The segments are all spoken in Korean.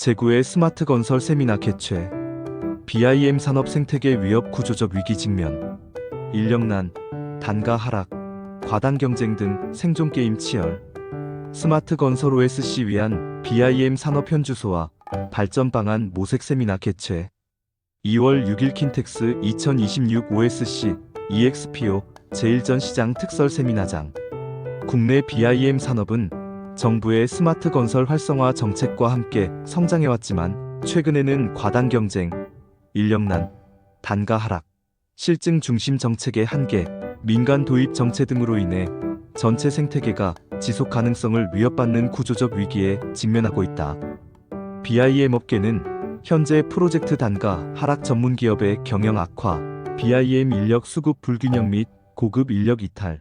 제9회 스마트 건설 세미나 개최 BIM 산업 생태계 위협 구조적 위기 직면 인력난 단가 하락 과당 경쟁 등 생존 게임 치열. 스마트 건설 OSC 위한 BIM 산업 현주소와 발전 방안 모색 세미나 개최. 2월 6일 킨텍스 2026 OSC EXPO 제1전 시장 특설 세미나장. 국내 BIM 산업은 정부의 스마트 건설 활성화 정책과 함께 성장해왔지만 최근에는 과당 경쟁, 인력난, 단가 하락, 실증 중심 정책의 한계, 민간 도입 정체 등으로 인해 전체 생태계가 지속 가능성을 위협받는 구조적 위기에 직면하고 있다. BIM 업계는 현재 프로젝트 단가 하락 전문 기업의 경영 악화, BIM 인력 수급 불균형 및 고급 인력 이탈,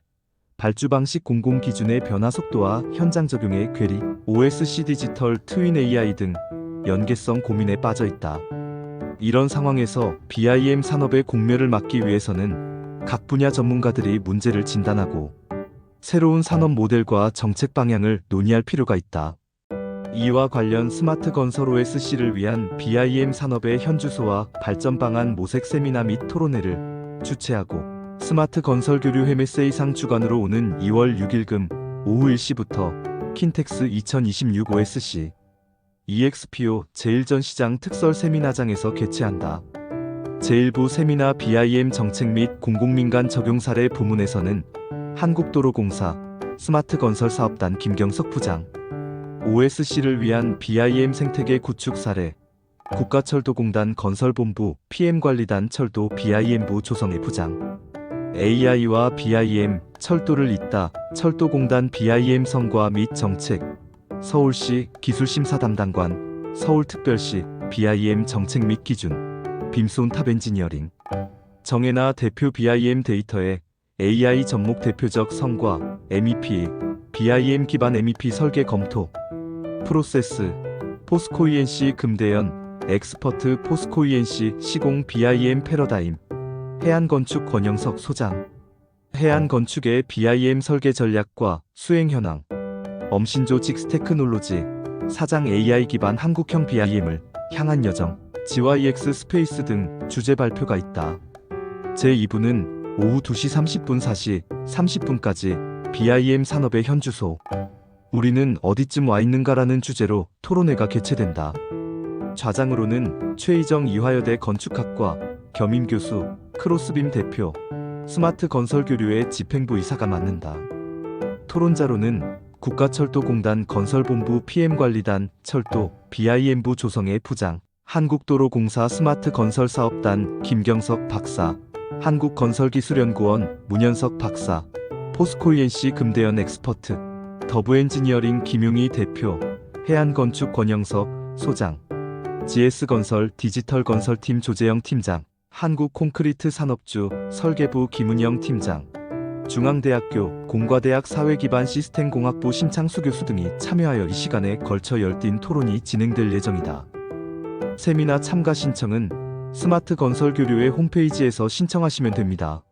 발주 방식 공공 기준의 변화 속도와 현장 적용의 괴리, OSC 디지털 트윈 AI 등 연계성 고민에 빠져 있다. 이런 상황에서 BIM 산업의 공멸을 막기 위해서는 각 분야 전문가들이 문제를 진단하고 새로운 산업 모델과 정책 방향을 논의할 필요가 있다. 이와 관련 스마트 건설 OSC를 위한 BIM 산업의 현주소와 발전 방안 모색 세미나 및 토론회를 주최하고 스마트 건설 교류 헤메세이상 주관으로 오는 2월 6일 금 오후 1시부터 킨텍스 2026 OSC EXPO 제1전 시장 특설 세미나장에서 개최한다. 제1부 세미나 BIM 정책 및 공공민간 적용 사례 부문에서는 한국도로공사 스마트 건설 사업단 김경석 부장 OSC를 위한 BIM 생태계 구축 사례 국가철도공단 건설본부 PM관리단 철도 BIM부 조성의 부장 AI와 BIM, 철도를 잇다 철도공단 BIM 성과 및 정책, 서울시 기술심사 담당관, 서울특별시 BIM 정책 및 기준, 빔손 탑 엔지니어링, 정혜나 대표 BIM 데이터의 AI 접목 대표적 성과, MEP, BIM 기반 MEP 설계 검토, 프로세스, 포스코 ENC 금대연, 엑스퍼트 포스코 ENC 시공 BIM 패러다임, 해안건축 권영석 소장. 해안건축의 BIM 설계 전략과 수행 현황. 엄신조 직 스테크놀로지. 사장 AI 기반 한국형 BIM을 향한 여정. GYX 스페이스 등 주제 발표가 있다. 제2부는 오후 2시 30분 4시 30분까지 BIM 산업의 현주소. 우리는 어디쯤 와 있는가라는 주제로 토론회가 개최된다. 좌장으로는 최희정 이화여대 건축학과 겸임 교수, 크로스빔 대표, 스마트 건설 교류의 집행부 이사가 맡는다. 토론자로는 국가철도공단 건설본부 PM관리단 철도 BIM부 조성의 부장, 한국도로공사 스마트 건설사업단 김경석 박사, 한국건설기술연구원 문현석 박사, 포스코ENC 금대연 엑스퍼트, 더브엔지니어링 김용희 대표, 해안건축 권영석 소장, GS건설 디지털건설팀 조재영 팀장, 한국 콘크리트 산업주 설계부 김은영 팀장, 중앙대학교 공과대학 사회기반 시스템공학부 심창수 교수 등이 참여하여 이 시간에 걸쳐 열띤 토론이 진행될 예정이다. 세미나 참가 신청은 스마트 건설 교류의 홈페이지에서 신청하시면 됩니다.